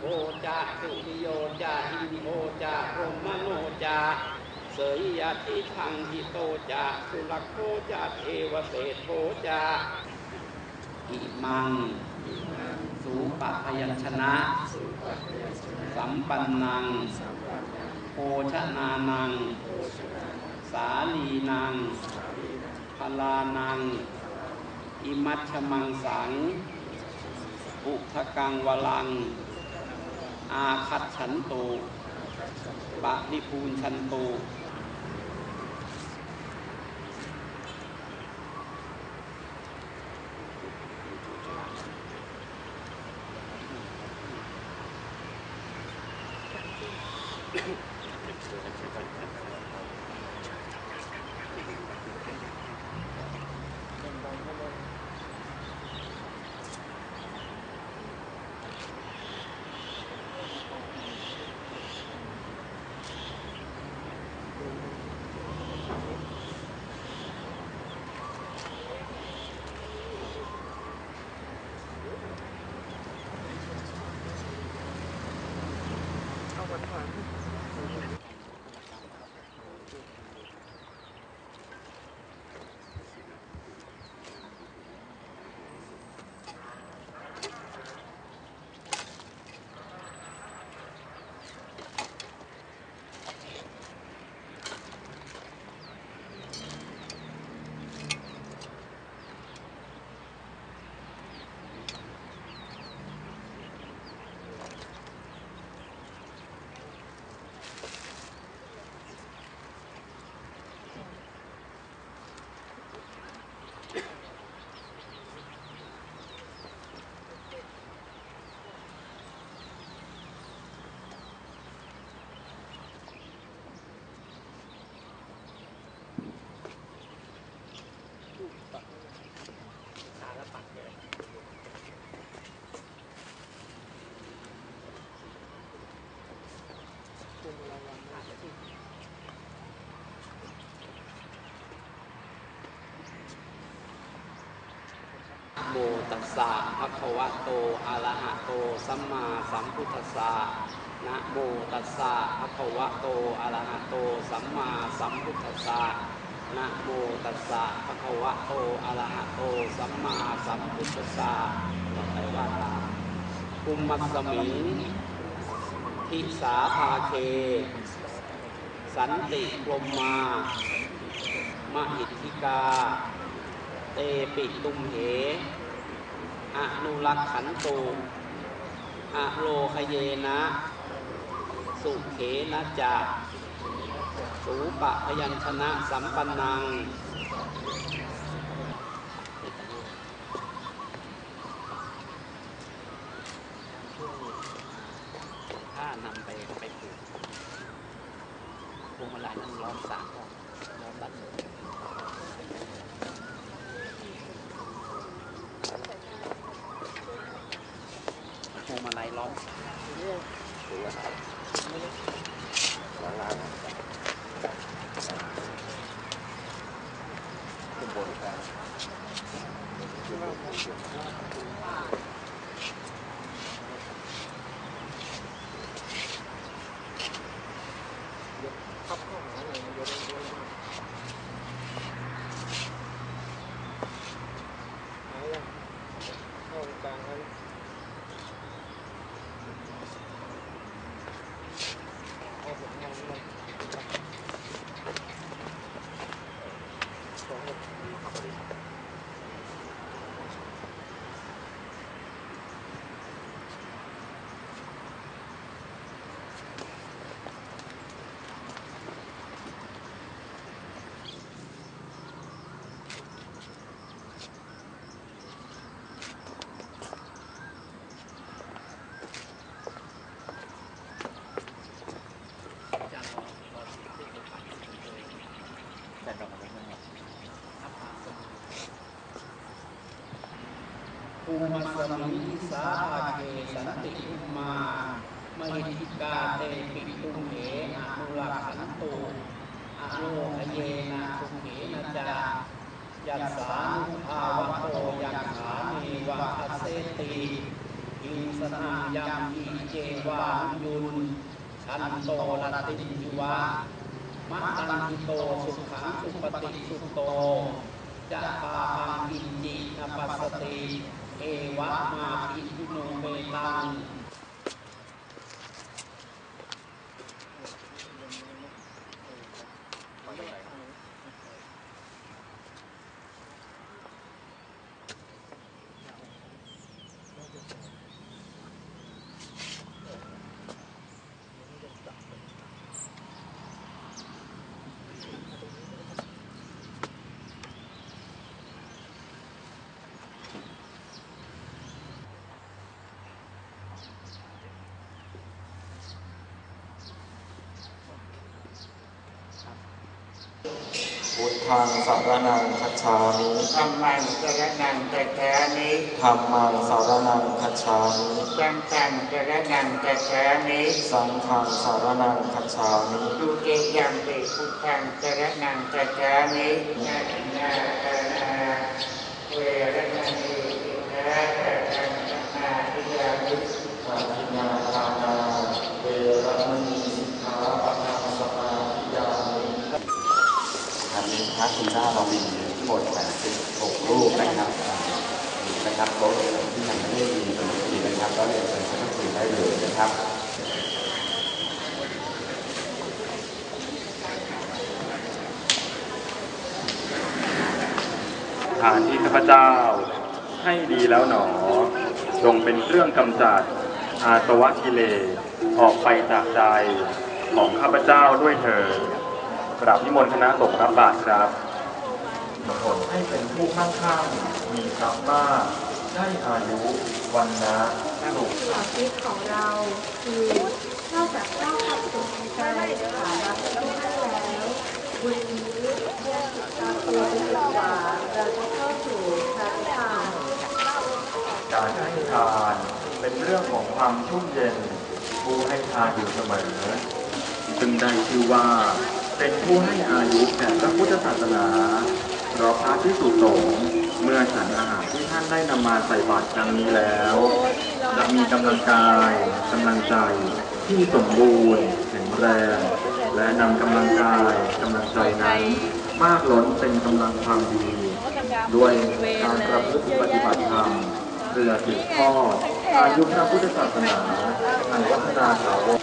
โมจาสุริโยจาอินโอจาพรหมโนจาเสยยะทิทังหิโตจาสุรโคจาเทวเศษโทจาอิมัง สูปะพยัญชนะ สัมปันนังโภชนานัง สาลีนังพลานัง อิมัชมังสัง อุทกังวลัง อาคัตฉันโตปะนิภูนชันโต 团。 โมตัสสะภะคะวะโต อะระหะโต สัมมาสัมพุทธัสสะ นะโมตัสสะภะคะวะโต อะระหะโต สัมมาสัมพุทธัสสะ นะโมตัสสะภะคะวะโต อะระหะโต สัมมาสัมพุทธัสสะต่อไปว่าตามกุมมัสมิง ทิสาภาเค สันติกลมมา มหิทธิกา เตปิตุมเหอนุรักขันตูอโลคเยนะ สุเขนะจะสูปะพยัญชนะสัมปันนัง ถ้านำไปไปปลูก พวงมาลัยนั่นล้อมสามรอบล้อมบัตรพวงมาลัยล้อมจะรอรอที่ที่จะไปเลยแต่ดอกอะไรมันเนี่ยอัปปาสมุ ภูมิสมิงสาภาเกสันติอุมามหิทิกาเตปิตุมเหอนุรักขันตุอโลคเยนะสุเขนะจายัสสานุภาวะโตยักขาเนวะอเสติอิวิสนายามปีเจวายุนชันโตลตินยุวะมะตันโตสุขังสุปฏิสุโตจะปาปังอินจินปัสสติ เอวะมาอินโนเมตัง ธังสารนังคัจฉามิธรรมังสรนังกัจฉามิธัมมังสารนังคัจฉามิสังฆังสรนังกัจฉามิสังฆังสารนังคัจฉามิดูเกยังปิพุทธังสรนังกัจฉามินาทินาตานาเวรมณีสิกขาปะทังสมาธิยามิ ปาทินาทานาเวรมณีสิกขาปะทังสมาธิยามิ อันนี้พระ คุณเจ้าเรามีทั้งหมด86รูปนะครับนะครับรถที่ยังไม่ได้ยินเป็นทีนะครับก็เรียนเชิญท่านคุยได้เลยนะครับทานที่ข้าพเจ้าให้ดีแล้วหนอ จงเป็นเครื่องกำจัดอาสวะกิเลสออกไปจากใจของข้าพเจ้าด้วยเถิด กราบนิมนต์คณะสงฆ์รับบาตรครับผลให้เป็นผู้มั่งคั่งมีทรัพย์มากได้อายุวันนะสุขหลักคิดของเราคือนอกจากได้ความสุขในใจฐานะที่ได้แล้วบุญนี้เมื่อติดตามตัวเป็นกว่าเราจะเข้าสู่พระนิพพานการให้ทานเป็นเรื่องของความชุ่มเย็นผู้ให้ทานอยู่เสมอ ซึ่งได้ชื่อว่า เป็นผู้ให้อายุแก่พระพุทธศาสนาราะพระที่สุสงฆ์เมื่อฉันอาหารที่ท่านได้นำมาใส่บาตรครั้งนี้แล้ว จะมีกำลังกายกำลังใจที่สมบูรณ์แข็งแรง และนำกำลังกายกำลังใจนั้นมากล้นเป็นกำลังความดี ด้วยการประพฤติปฏิบัติธรรมเพื่อสืบทอดอายุพระพุทธศาสนาอันวัฒนาถาว